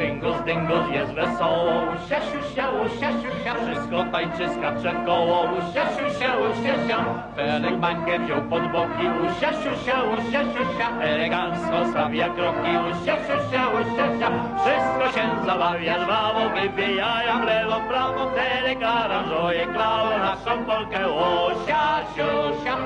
Bingus, dingus, jest wesoło, usia, siusia, usia, siusia, wszystko tańczy, skacze koło, usia, siusia, usia, sia. Felek bańkę wziął pod boki, usia, siusia, usia, siusia, elegancko stawia kroki, usia, siusia, usia, sia. Wszystko się zabawia, żwawo, wybijają lewo, prawo, Felek aranżuje, klało naszą polkę, usia, siusia,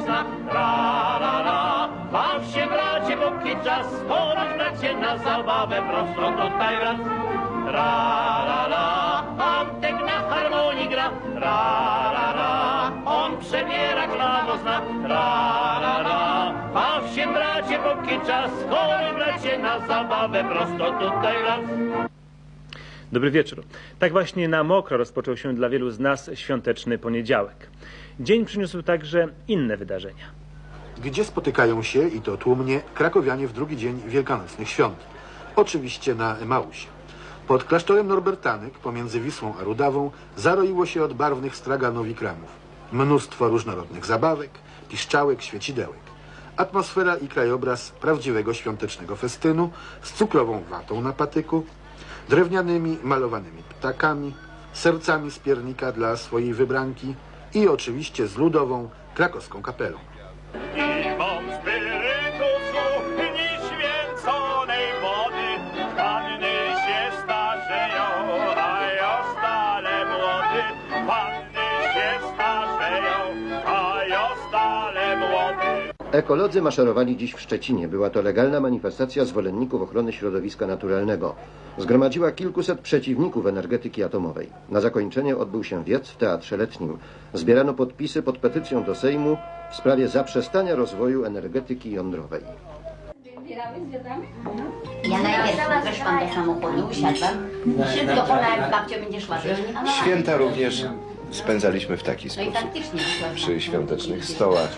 zna, ra, ra, ra, baw się bracie, póki czas, chodź bracie na zabawę, prosto tutaj wraz, ra, ra, ra, Antek na harmonii gra, ra, ra, ra, on przebiera klawo zna, ra, ra, ra, baw się bracie, póki czas, chodź bracie na zabawę, prosto tutaj wraz. Dobry wieczór. Tak właśnie na mokro rozpoczął się dla wielu z nas świąteczny poniedziałek. Dzień przyniósł także inne wydarzenia. gdzie spotykają się, i to tłumnie, krakowianie w drugi dzień wielkanocnych świąt. Oczywiście na Emausie. Pod klasztorem Norbertanek, pomiędzy Wisłą a Rudawą, zaroiło się od barwnych straganów i kramów. Mnóstwo różnorodnych zabawek, piszczałek, świecidełek. Atmosfera i krajobraz prawdziwego świątecznego festynu z cukrową watą na patyku, drewnianymi malowanymi ptakami, sercami z piernika dla swojej wybranki i oczywiście z ludową krakowską kapelą. Piwom spirytusu nieświęconej wody Panny się starzeją, a Ekolodzy maszerowali dziś w Szczecinie. Była to legalna manifestacja zwolenników ochrony środowiska naturalnego. Zgromadziła kilkuset przeciwników energetyki atomowej. Na zakończenie odbył się wiec w Teatrze Letnim. Zbierano podpisy pod petycją do Sejmu w sprawie zaprzestania rozwoju energetyki jądrowej. Ja najpierw weszłam do samochodu, usiadłam. Szybko ona jak babcia będzie szła. Święta również spędzaliśmy w taki No sposób. Przy świątecznych stołach,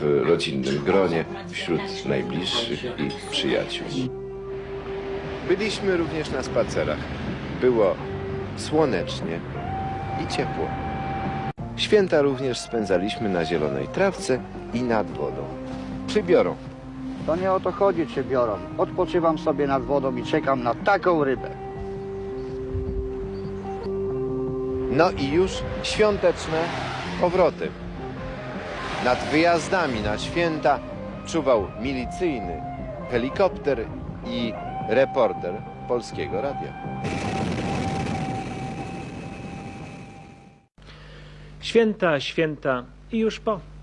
w rodzinnym gronie, wśród najbliższych i przyjaciół. Byliśmy również na spacerach. Było słonecznie i ciepło. Święta również spędzaliśmy na zielonej trawce i nad wodą. Przybiorą. To nie o to chodzi, czy biorą. Odpoczywam sobie nad wodą i czekam na taką rybę. No i już świąteczne powroty. Nad wyjazdami na święta czuwał milicyjny helikopter i reporter Polskiego Radia. Święta, święta i już po.